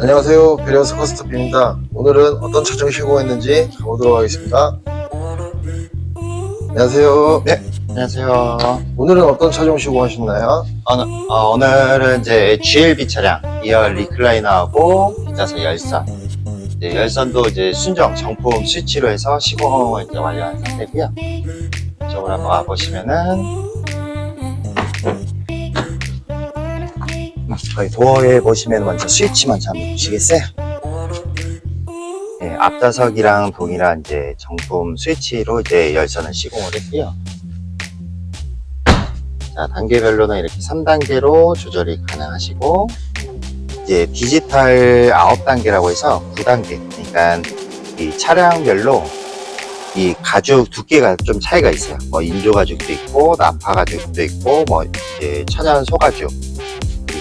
안녕하세요. 베리어스 커스터비입니다. 오늘은 어떤 차종이 시공했는지 가보도록 하겠습니다. 안녕하세요. 네. 안녕하세요. 오늘은 어떤 차종 시공하셨나요? 오늘, 어, 오늘은 이제 GLB 차량, 2열 리클라이너하고 뒷좌석 열선. 이제 열선도 이제 순정 정품 스위치로 해서 시공을 이제 완료한 상태고요. 이쪽으로 한번 와보시면은, 저희 도어에 보시면 먼저 스위치 먼저 한번 보시겠어요? 예, 앞좌석이랑 동일한 이제 정품 스위치로 이제 열선을 시공을 했고요. 자, 단계별로는 이렇게 3단계로 조절이 가능하시고, 이제 디지털 9단계라고 해서 9단계. 그러니까 이 차량별로 이 가죽 두께가 좀 차이가 있어요. 뭐 인조 가죽도 있고, 나파 가죽도 있고, 뭐 이제 천연 소가죽,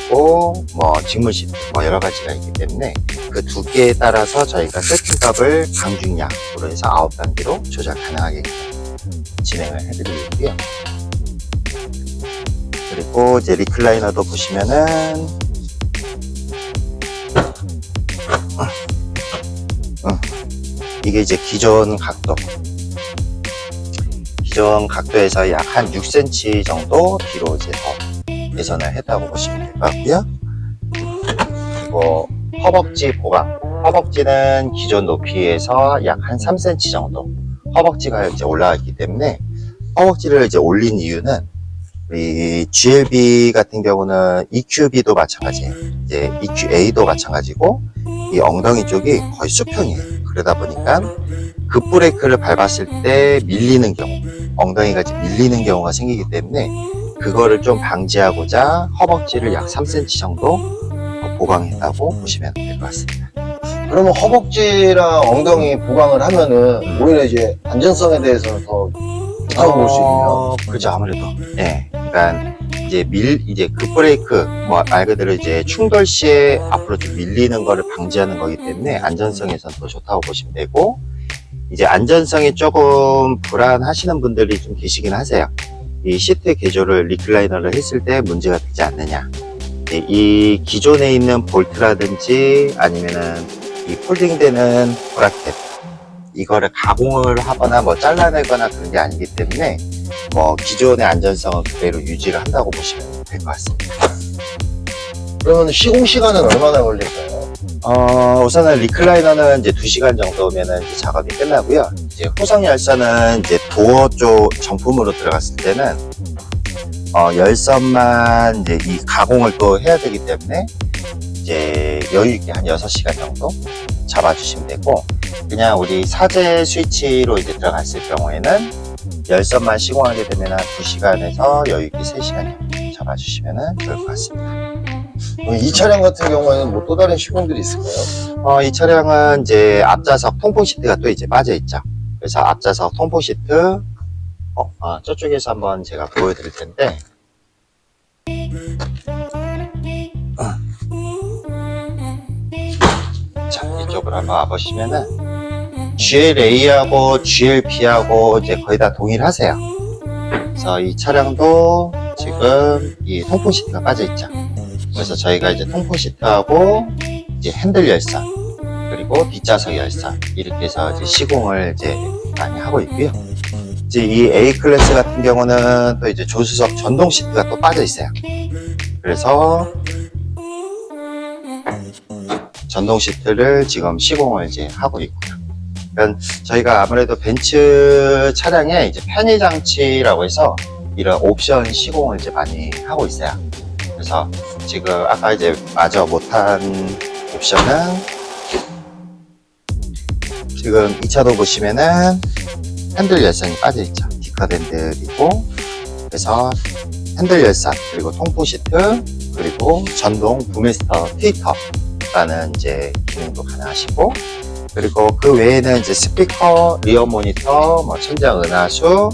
그리고 뭐 시트, 뭐 여러 가지가 있기 때문에 그 두께에 따라서 저희가 세팅값을 강중량으로 해서 9단계로 조절 가능하게 진행을 해드리고 있고요. 그리고 이제 리클라이너도 보시면은 어, 이게 이제 기존 각도 기존 각도에서 약 한 6cm 정도 뒤로 이제 더 개선을 했다고 보시면 될것 같고요 그리고 허벅지 보강 허벅지는 기존 높이에서 약 한 3cm 정도 허벅지가 이제 올라왔기 때문에 허벅지를 이제 올린 이유는 우리 GLB 같은 경우는 EQB도 마찬가지예요. 이제 EQA도 마찬가지고 이 엉덩이 쪽이 거의 수평이에요. 그러다 보니까 급 브레이크를 밟았을 때 밀리는 경우, 엉덩이가 밀리는 경우가 생기기 때문에 그거를 좀 방지하고자 허벅지를 약 3cm 정도 보강했다고 보시면 될 것 같습니다. 그러면 허벅지랑 엉덩이 보강을 하면은 오히려 이제 안전성에 대해서는 더 좋다고 볼 수 있네요. 어, 그렇죠 아무래도 예 그러니까 이제 밀 이제 급브레이크 뭐 말 그대로 이제 충돌 시에 앞으로 좀 밀리는 거를 방지하는 거기 때문에 안전성에선 더 좋다고 보시면 되고 이제 안전성이 조금 불안하시는 분들이 좀 계시긴 하세요 이 시트 개조를 리클라이너를 했을 때 문제가 되지 않느냐 이- 이 기존에 있는 볼트라든지 아니면은 이 폴딩되는 브라켓 이거를 가공을 하거나 뭐 잘라내거나 그런 게 아니기 때문에 뭐 기존의 안전성은 그대로 유지를 한다고 보시면 될 것 같습니다. 그러면 시공 시간은 얼마나 걸릴까요? 어, 우선은 리클라이너는 이제 2시간 정도면은 이제 작업이 끝나고요. 이제 후성 열선은 이제 도어 쪽 정품으로 들어갔을 때는 어, 열선만 이제 이 가공을 또 해야 되기 때문에 이제 여유 있게 한 6시간 정도 잡아주시면 되고 그냥 우리 사제 스위치로 이제 들어갔을 경우에는 열선만 시공하게 되면 한 2시간에서 여유 있게 3시간 정도 잡아주시면 좋을 것 같습니다. 그럼 이 차량 같은 경우에는 뭐 또 다른 시공들이 있을까요? 어, 이 차량은 이제 앞좌석 통풍 시트가 또 이제 빠져 있죠. 그래서 앞좌석 통풍 시트, 어, 아, 저쪽에서 한번 제가 보여드릴 텐데, 자, 이쪽으로 한번 와보시면은, GLA하고 GLP하고 이제 거의 다 동일하세요. 그래서 이 차량도 지금 이 통풍 시트가 빠져 있죠. 그래서 저희가 이제 통풍 시트하고 이제 핸들 열선 그리고 뒷좌석 열선 이렇게 해서 이제 시공을 이제 많이 하고 있고요. 이제 이 A 클래스 같은 경우는 또 이제 조수석 전동 시트가 또 빠져 있어요. 그래서 전동 시트를 지금 시공을 이제 하고 있고요. 그러니까 저희가 아무래도 벤츠 차량에 이제 편의 장치라고 해서 이런 옵션 시공을 이제 많이 하고 있어요. 그래서 지금 아까 이제 마저 못한 옵션은 지금 이 차도 보시면은 핸들 열선이 빠져 있죠. 디컷 핸들이고 그래서 핸들 열선 그리고 통풍 시트 그리고 전동 부메스터 트위터라는 이제 기능도 가능하시고 그리고 그 외에는 이제 스피커, 리어 모니터, 뭐 천장 은하수,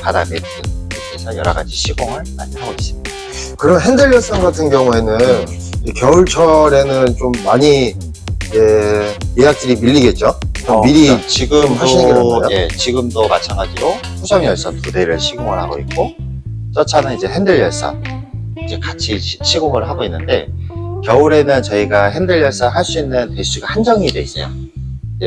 바닥 매트 이렇게 해서 여러 가지 시공을 많이 하고 있습니다. 그럼 핸들 열선 같은 경우에는 이 겨울철에는 좀 많이 예, 예약들이 밀리겠죠? 그럼 미리 그렇죠. 지금도 하시는 게 나은가요? 예, 지금도 마찬가지로 후성 열선 두 대를 시공을 하고 있고 저 차는 이제 핸들 열선 이제 같이 시- 시공을 하고 있는데 겨울에는 저희가 핸들 열선 할 수 있는 대수가 한정이 돼 있어요.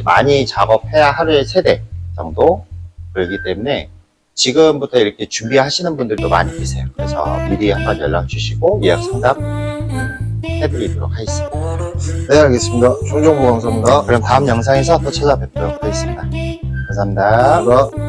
많이 작업해야 하루에 3대 정도 그렇기 때문에 지금부터 이렇게 준비하시는 분들도 많이 계세요. 그래서 미리 한번 연락 주시고 예약 상담 해드리도록 하겠습니다. 네, 알겠습니다. 좋은 정보 감사합니다. 그럼 다음 영상에서 또 찾아뵙도록 하겠습니다. 감사합니다. 감사합니다.